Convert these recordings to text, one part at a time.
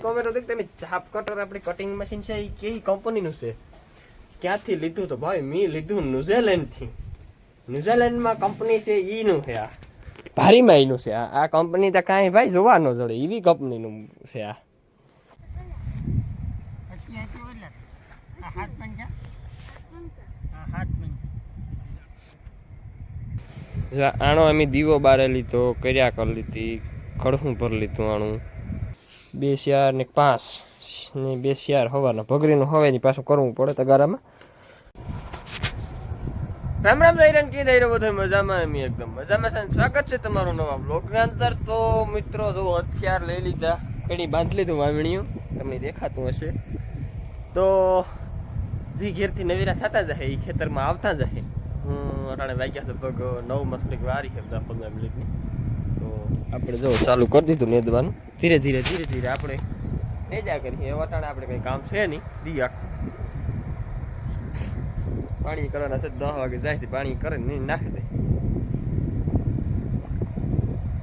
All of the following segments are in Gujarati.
કોમેન્ટ દેખ તમે ચાપ કટર આપણી કટિંગ મશીન છે એ કઈ કંપનીનું છે. ક્યાંથી લીધું તો ભાઈ મેં લીધું ન્યુઝીલેન્ડથી ન્યુઝીલેન્ડમાં કંપની છે ઈનું છે આ. ભારીમાં ઈનું છે આ. આ કંપની તો કાંઈ ભાઈ જોવા ન જડે એવી કંપનીનું છે આ. આણો અમે દીવો બારે લીધો કર્યા કરી લીધી કડખું ભરી લીધું આણું. બે શિયાર ને પાંચ ને બે શિયાર હવાના ભગરીનું હવેની પાછું કરવું પડે તગારામાં રામ રામ દૈરન કે દૈરો બધો મજામાં? એમ એકદમ મજામાં છે સ્વાગત છે તમારું નવા બ્લોગના અંતર તો મિત્રો, જો હથિયાર લઈ લીધા, કડી બાંધી લીધું વાવણીયું. તમને દેખાતું હશે. તો જે ઘેરથી નવીરા થતા જાય એ ખેતરમાં આવતા જાય. હું અટાણે વાગ્યા લગભગ નવ મસ્તિક વારી છે દસ પંદર મિનિટની તો આપણે જો ચાલુ કરી દીધું નેદવાનું. ધીરે ધીરે ધીરે ધીરે આપણે નેજા કરીએ. એ અટાણે આપણે કંઈ કામ છે નહીં. દી આખું. પાણી કરવાના છે દસ વાગે જાય પાણી કરે ને નાખી દે.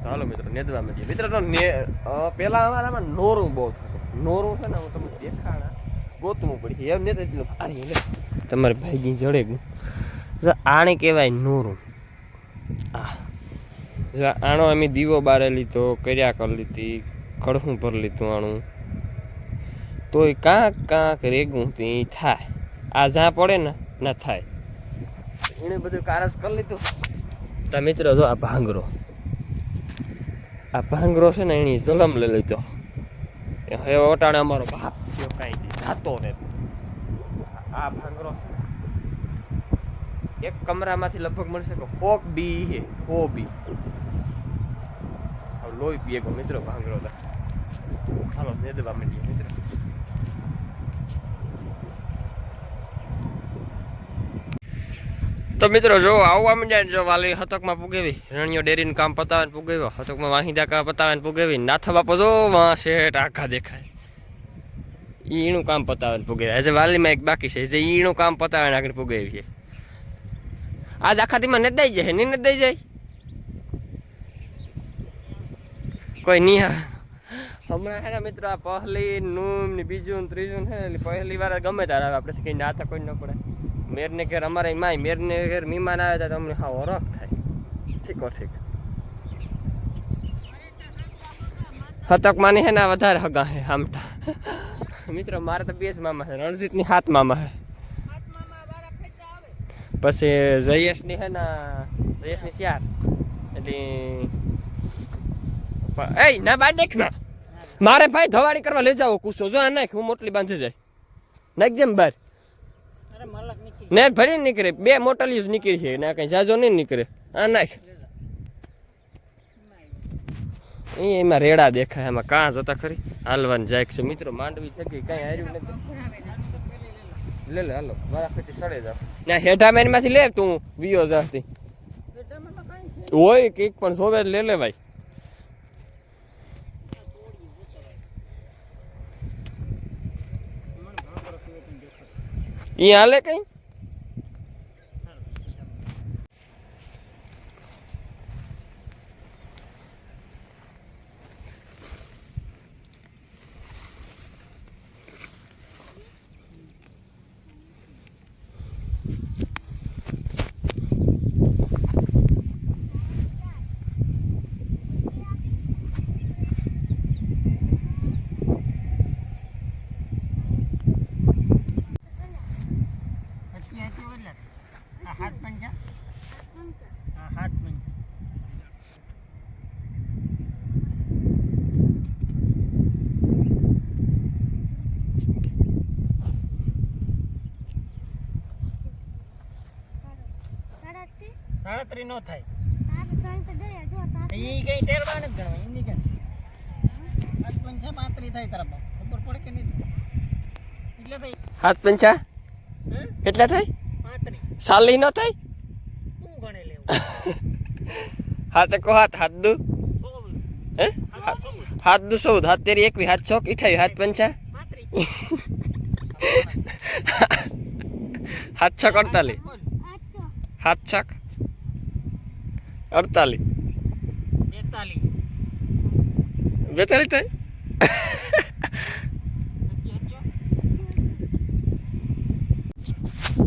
ચાલો મિત્રો નેદવા મળીએ મિત્રો ને પેલા અમારામાં નોરું બહુ થતું. નોરું છે ને હું તમને દેખાણા ગોતવું પડી એમ ને એટલું ભારી લે તમારે ભાઈ જડે આણે કહેવાય નોરું. આ. આણો અમે દીવો બારે લીધો કર્યા કરી લીધી કડખું ભરી લીધું આણું. તોય કાંક કાંક રેગું તે થાય. આ જ્યાં પડે ને ના થાય. એણે બધું કારસ કરી લીધું. તો મિત્રો જો આ ભાંગરો. આ ભાંગરો છે ને એની જલમ લઈ લીધો. હવે ઓટાણે અમારો બાપ થયો કાંઈ જાતો ને આ ભાંગરો એક કમરામાંથી લગભગ મળશે કે હોક બી હે, હો બી. લોહી પીએ ગો મિત્રો તો. ચાલો મેદવા માંડીએ મિત્રો. તો મિત્રો જો આવવા માંડ્યા ને જો વાલી હતકમાં પુગેવી, રણિયો ડેરીનું કામ પતાવીને પુગેવ્યો, હતકમાં વાહિદા કા પતાવીને પુગેવી, નાથા બાપો જો વાં શેઠ આખા દેખાય. ઈણું કામ પતાવીને પુગેવી આજે વાલીમાં એક બાકી છે જે ઈણું કામ પતાવીને આગળ પુગેવી છે. આજ આખા મને ને દઈ જાય નહીં દઈ જાય. કોઈ નહીં હા. હમણાં હે ને મિત્રો આ પહેલી નૂમ ને બીજું ત્રીજું છે એટલે પહેલી વાર ગમે ત્યારે આવે, આપણે કંઈ ના કોઈ ન પડે. મેરને ઘેર અમારે માય, મેરને ઘેર મહેમાન આવે તો અમને હા ઓરખ થાય. ઠીકો ઠીક. હતક માની હે ને વધારે હગા હે આમટા મિત્રો, મારે તો બે જ મામા છે, રણજીતની હાથ મામા હે પછી જયેશની હે ને જયેશની ચાર એટલે એય ના બા નાખ ના. મારે ભાઈ ધવાડી કરવા લઈ જાવ કુસો. જો આ નાખ હું મોટલી બાંધી જાય. નાખ જેમ બાર. ને ભરી નીકળે બે મોટલી જ નીકળી છે ના કઈ જાજો નહીં નીકળે. આ નાખ. એ એમાં રેડા દેખાય એમાં કાં જોતા ખરી? હાલવાની જાય છે. મિત્રો માંડવી છે કે કઈ હાર્યું નથી. લે લે, હાલો. મારા પેટી સડે જા ના, હેઠા મેનમાંથી લે, તું વિયો થી હોય કે એક પણ જોવે લે લે ભાઈ. ઈ હાલે કઈ પછી આ કેવો લે આ હાથ પંજા આ હાથ પંજા સાડત્રી ન થાય. એ કઈ ટેરવા નથી ગણવા એમની કે હાથ પંચા પાંત્રી થાય તારા ખબર પડે કે નહીં એટલે ભાઈ હાથ પંચા? કેટલા થાય? પાંત્રી સાલી ન થાય? તું ગણે લેવું હાથ કો હાથ હાથ દુ. હે? હાથ દુ ચૌદ હાથ તેરી એકવી હાથ ચોક ઈઠાવી હાથ પંચા? હાથ છક અડતાલી હાથ છક અડતાલીસ. બેતાલીસ. થાય?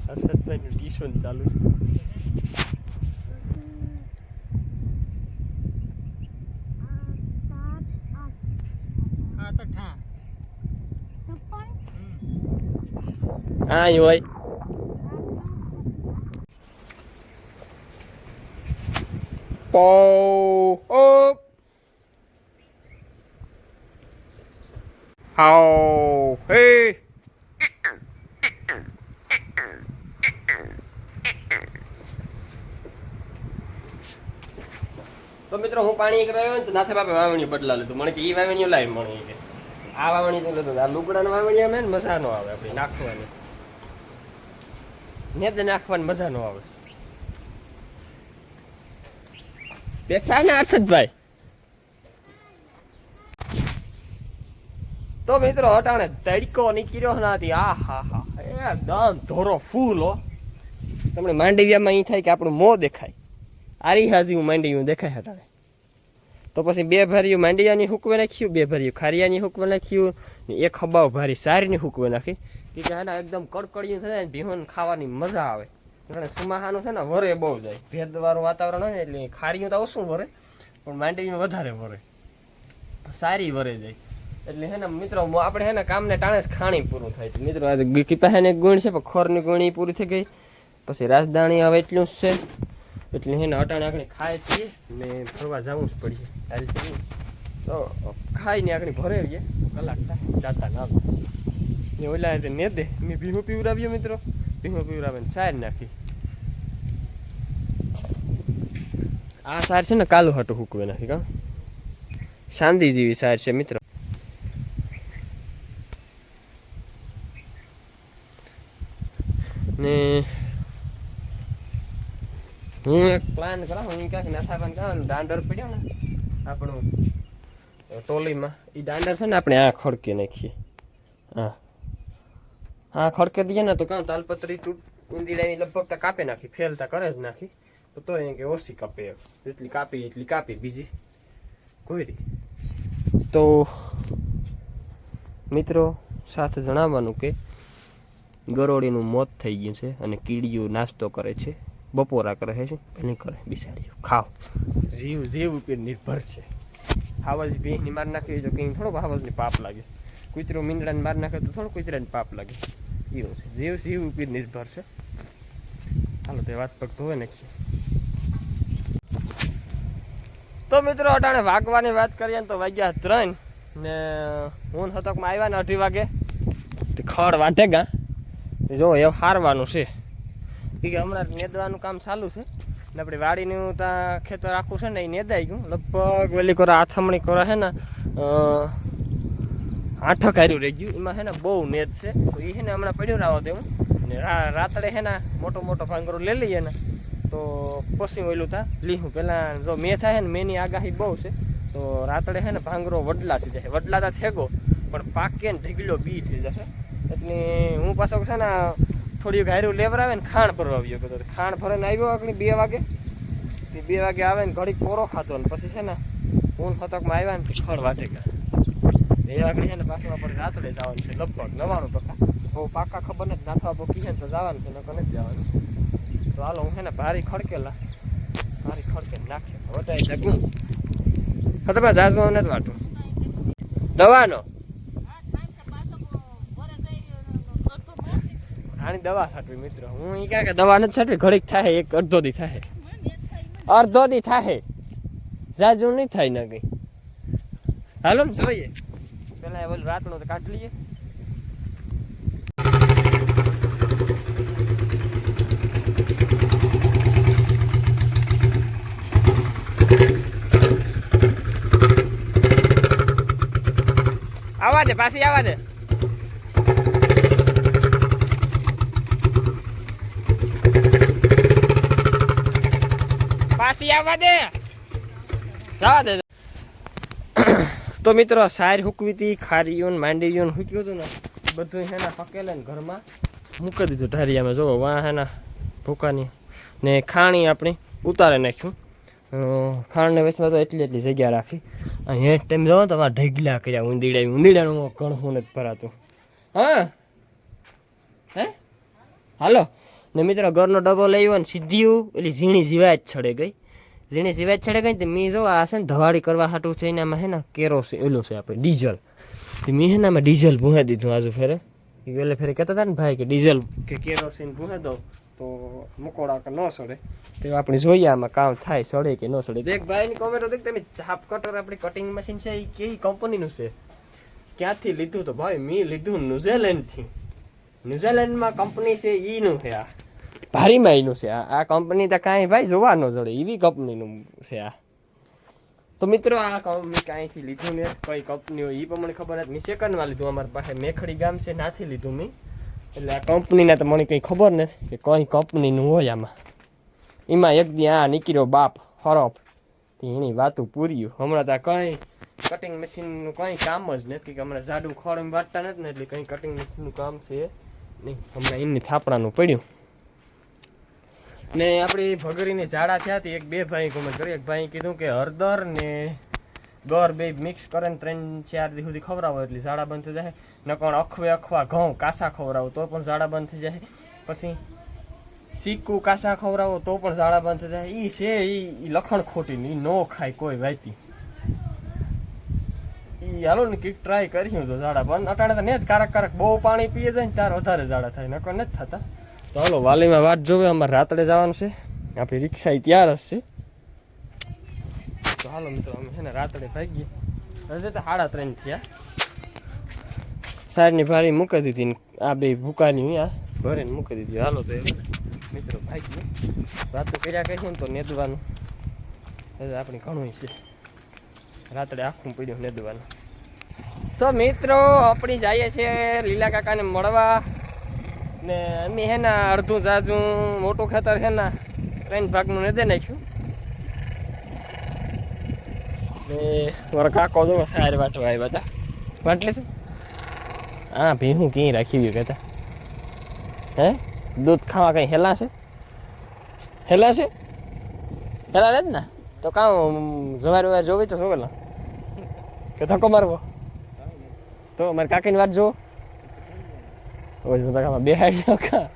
હર્ષદભાઈનું ટ્યુશન ચાલુ છે. Ah, you wait. હા up. Hầu Hi તો મિત્રો, હું પાણી કરાવ્યો ને તો નાથે બાપે વાવણી બદલા લીધું. મને કે એ વાવણીઓ લાવી મળી કે આ વાવણી તો લીધું. આ લુગડાની વાવણી અમે ને મજા નો આવે, આપણે નાખવાની. નેદ નાખવાની મજા નો આવે. બેઠા ને અર્થદભાઈ. તો મિત્રો, અટાણે તડકો નીકળ્યો નથી. આ હા હા. એકદમ ધોરો ફૂલ, હો. તમને માંડવિયામાં અહીં થાય કે આપણું મોં દેખાય. આરી હાજી હું માંડવિયું દેખાય હટાણે તો પછી બે ભર્યું માંડિયાની હુકવે નાખ્યું, બે ભર્યું ખારિયાની હુકવે નાખ્યું એક હબાવ ભારી સારીની હુકવે નાખી. કે આના એકદમ કડકડિયું થાય ને ભીહોન ખાવાની મજા આવે. કારણ સુમાહાનું છે ને, વરે બહુ જાય. ભેદવાળું વાતાવરણ હોય ને, એટલે ખારીયું તો ઓછું વરે, પણ માંડવીમાં વધારે વરે. સારી વરે જાય. એટલે હે ને, મિત્રો આપણે હે ને, કામને ટાણે જ ખાણી પૂરું થાય. છે મિત્રો, આજે પાસે એક ગુણ છે, પણ ખોરની ગુણી પૂરી થઈ ગઈ. પછી રાજધાણી હવે એટલું જ છે. એટલે હે ને, અટાણે આપણે ખાય છીએ ને ફરવા જવું જ પડીએ હાલ તો ખાઈને આપણે ભરે આવીએ કલાક થાય, જાતા ના ને ઓલા ને દે મેં ભીનું પીવડાવ્યો, મિત્રો. ભીહું પીવડાવીને સાર નાખી આ સાર છે ને કાલું હાટું હુકવે નાખી, કા? શાંતિ જેવી સાર છે, મિત્ર. ને હું એક પ્લાન કરા, હું ક્યાંક નાથાબાન કહું દાંડર પડ્યો ને આપણું ટોલીમાં. એ દાંડર છે ને આપણે આ ખડકી નાખીએ. હા. હા, ખડકે દઈએ ને તો કાં તાલપત્રી તૂટ ઊંધીડાની લગભગ તો કાપી નાખી ફેલતા કરે જ નાખી. તો તો એમ કે ઓછી કાપે. જેટલી કાપી, એટલી કાપી બીજી. કોઈ રી. તો મિત્રો, સાથે જણાવવાનું કે ગરોળીનું મોત થઈ ગયું છે અને કીડીઓ નાસ્તો કરે છે, બપોરા કરે છે, એને કરે બિસાડીઓ. ખાવ જીવ જીવ ઉપર નિર્ભર છે. હાવજ ભીની માર નાખી જો કંઈ થોડો હાવજની પાપ લાગે. કૂતરો મીંદડાને માર નાખે તો થોડો કૂતરાને પાપ લાગે. એવું છે. જીવ શિવ ઉપર નિર્ભર છે. હાલો, તે વાત પગ ધોવે નાખીએ. તો મિત્રો, અટાણે વાગવાની વાત કરીએ ને તો વાગ્યા ત્રણ ને હું હતકમાં આવ્યા ને અઢી વાગે. ખડ વાટે ગા જો, એ હારવાનું છે. કે હમણાં નેદવાનું કામ ચાલુ છે. ને આપણે વાડીનું ત્યાં ખેતર આખું છે ને એ નેદાઈ ગયું. લગભગ વેલી કોરા આથમણી કોરા છે ને આઠક હાર્યું રહી ગયું. એમાં હે ને બહુ નેત છે. તો એ છે ને હમણાં પડ્યું રાવો દેવું. ને રા- રાતડે છે ને મોટો મોટો ભાંગરો લઈ લઈએ ને, તો પછી ઓલું થા, લીહું. પહેલાં જો મેં થાય ને મેની આગાહી બહુ છે. તો રાતડે છે ને ભાંગરો વડલા થઈ જાય. વડલા તો થેગો પણ પાકે ને ઢીગલો બી થઈ જશે. એટલે હું પાછો છે ને થોડી ગાયરું લેવરાવે ને ખાણ ભરવા આવ્યો કીધું ખાણ ભરીને આવ્યો આગળ બે વાગે. બે વાગે આવે ને ઘડીક કોરો ખાતો ને પછી છે ને ઊન ફતકમાં આવ્યા ને ખડ વાટે ગયા. એ આગળ છે ને પાછું આપણે રાત્રે જવાનું છે લગભગ. નવાણું ટકા. બહુ પાકા ખબર નથી નાથવા પોકી છે ને તો જવાનું છે, નકર નથી જવાનું. તો હાલો, હું છે ને ભારી ખડકેલા, ભારી ખડકે નાખે વધારે જગું હા તમે જાજમાં નથી વાટું દવાનો. આની દવા છાંટવી મિત્રો. હું એ ક્યાં કે દવા નથી છાંટવી, ઘડીક થાય, એક અડધો દી થાય. અડધો દી થાય. જાજુ નહીં થાય ના કઈ. હાલો ને, જોઈએ. પેલા ઓલું રાતનું તો કાઢી લઈએ. આવા દે પાછી આવા દે પાછી આવવા દે, જવા દે. તો મિત્રો, સાર હુકવી હતી માંડી માંડીયું હુક્યું હતું ને બધું હેના પકેલે ને ઘરમાં મૂકી દીધું ઢારિયામાં. જોવો વાં હેના ભૂકાની ને ખાણી આપણી ઉતારે નાખ્યું. ખાણને વેચવા તો એટલી એટલી જગ્યા રાખી. અને હેઠ ટાઈમ જોવો તમારે ઢગલા કર્યા ઊંધીડા ઊંધીડાનું ઘણું નથી ભરાતું. હા? હે? હાલો. ને મિત્રો, ઘરનો ડબ્બો લઈ આવ્યો ને, સીધી એલી ઝીણી જીવાય જ છડે ગઈ. ઝીણી સિવાય છડે ગઈ મી જો આ છે ને ધવાડી કરવા હાટું છે એનામાં હે ને કેરોસીન ઓલું છે આપણે, ડીઝલ. તે મેં હે ને ડીઝલ ભૂંહે દીધું આજુ ફેરે. એ પેલે ફેરે કહેતા હતા ને ભાઈ કે ડીઝલ કે કેરોસીન ભૂંહે દો તો મકોડા કે ન સડે. તો આપણે જોઈએ આમાં કામ થાય, સડે કે ન સડે. એક ભાઈની કોમેન્ટ હતી તમે ચાપ કટર આપણી કટિંગ મશીન છે એ કઈ કંપનીનું છે? ક્યાંથી લીધું તો ભાઈ, મેં લીધું ન્યુઝીલેન્ડથી. ન્યુઝીલેન્ડમાં કંપની છે ઈનું છે આ. ભારીમાં માયનું છે. આ આ કંપની તો કાંઈ ભાઈ જોવા ન જડે એવી કંપનીનું છે આ. તો મિત્રો, આ કંપની કાંઈથી લીધું ને કઈ કંપની હોય એ પણ મને ખબર નથી. મેં સેકન્ડમાં લીધું. અમારી પાસે મેખડી ગામ છે, નાથી લીધું મેં. એટલે આ કંપનીના તો મને કંઈ ખબર નથી કે કઈ કંપનીનું હોય આમાં. એમાં એક દી આ નીકળ્યો બાપ હરફ એની વાતું પૂર્યું હમણાં તો કંઈ કટિંગ મશીનનું કંઈ કામ જ નથી. કે હમણાં જાડું ખોળ એમ વાટતા નથી ને એટલે કંઈ કટિંગ મશીનનું કામ છે નહીં. હમણાં એમની થાપડાનું પડ્યું. ને આપણી ભગરીની ઝાડા થયા હતી. એક બે ભાઈ કોમેન્ટ કરી એક ભાઈ કીધું કે હળદર ને ગર બે મિક્સ કરીને ત્રણ, ચાર દી સુધી ખવડાવો એટલે ઝાડા બંધ થઈ જાય. નકણ અખવે અખવા ઘઉં કાસા ખવડાવો તો પણ ઝાડા બંધ થઈ જાય. પછી સિક્કું કાસા ખવડાવો તો પણ ઝાડા બંધ થઈ જાય. એ છે એ લખણ ખોટી એ ન ખાય કોઈ વાયતી એ હાલો ને કંઈક ટ્રાય કર્યું તો ઝાડા બંધ. અટાણે તો ને જ કારક કારક બહુ પાણી પીએ જાય ને ત્યારે વધારે ઝાડા થાય. નકર નથી થતા. હાલો વાલીમાં વાત જોવે, અમારે રાત્રે જવાનું છે. આપણી રિક્ષા ત્યાર જ છે. હાલો મિત્રો, અમે છે ને રાત્રે ભાગીએ. હજે તો સાડા ત્રણ થયા. સાઈડની ભારી મૂકી દીધી ને આ બે ભૂકાની અહીંયા ભરીને મૂકી દીધી. હાલો તો મિત્રો, ભાગીએ. વાતો કર્યા કહીશું ને તો નેદવાનું. હજે આપણી ઘણું છે. રાત્રે આખું પડ્યું નેદવાનું. તો મિત્રો, આપણી જઈએ છીએ લીલા કાકાને મળવા. ને અમે હે ને અડધું જાજું મોટું ખેતર છે ને ત્રણ ભાગનું નથી નાખ્યું. ને મારા કાકો જો સાર વાટવા આવ્યા હતા વાટ લીધું? હા, ભીહું ક્યાંય રાખી ગયું કહેતા. હે? દૂધ ખાવા કંઈ હેલા છે? હેલા જ ને? તો કામ જવાર વાર જોવી તો શું કે ધક્કો મારવો? તો મારે કાકીની વાત જુઓ ઓય હું તો બે હાઈડ કા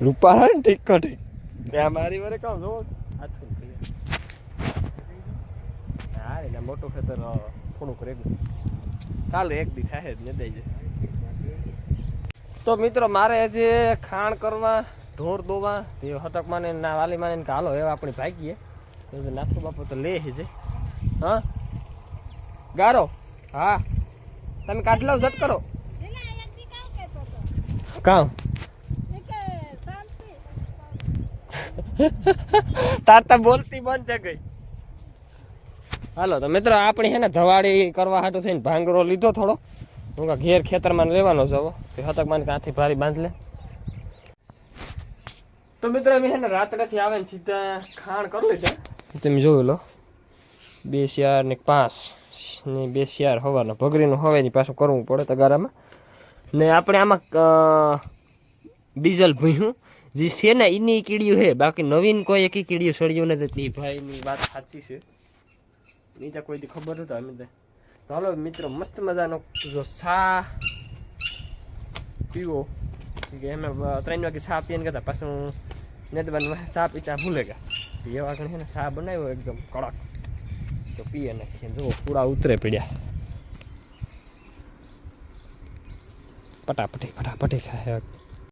રૂપા ને ઠીક ઠીક ત્યાં મારી વરે કામ જો હાથું હા એટલે મોટું ખેતર થોડુંક રેગું ચાલો એક દી થાય જ ને દઈ જાય તો મિત્રો મારે હજી ખાણ કરવા ઢોર દોવા, તે હતક માને ના વાલી માને કે એવા આપણે ભાગીએ. તો નાથુ બાપુ તો લે છે. હા? ગારો? હા. તમે કાઢ લો ઝટ કરો. કામ? તારતા બોલતી બંધ ગઈ. હાલો, તો મિત્રો, આપણે છે ને ધવાડી કરવા હાટું થઈને ભાંગરો લીધો થોડો. હું ઘેર ખેતરમાં લેવાનો જવો તે હતક માને કાંથી ભારી બાંધ લે. તો મિત્રો, અમે છે ને રાત્રેથી આવે ને સીધા ખાણ કરી લીધા તમે જોયું લો. બે શિયાર ને પાંચ ને બે શિયાર હવારના ભગરીનું હવેની પાછું કરવું પડે તગારામાં ને આપણે આમાં ડીઝલ ભૂયું જે છે ને એની કીડિયું છે. બાકી નવીન કોઈ એકી કીડિયું સળિયું નથી. ભાઈની વાત સાચી છે. નહીં તો કોઈ ખબર નતો અમે તો. ચાલો મિત્રો, મસ્ત મજાનો જો સા પીવો. એમે ત્રણ વાગે ચા પીને કરતા પાછું નેતબાન ચા પીતા ભૂલે ગયા એવા ઘણી છે ને ચા બનાવ્યો એકદમ કડક તો પીએ નાખીએ જુઓ પૂરા ઉતરે પડ્યા પટાપટી ફટાફટી ખાય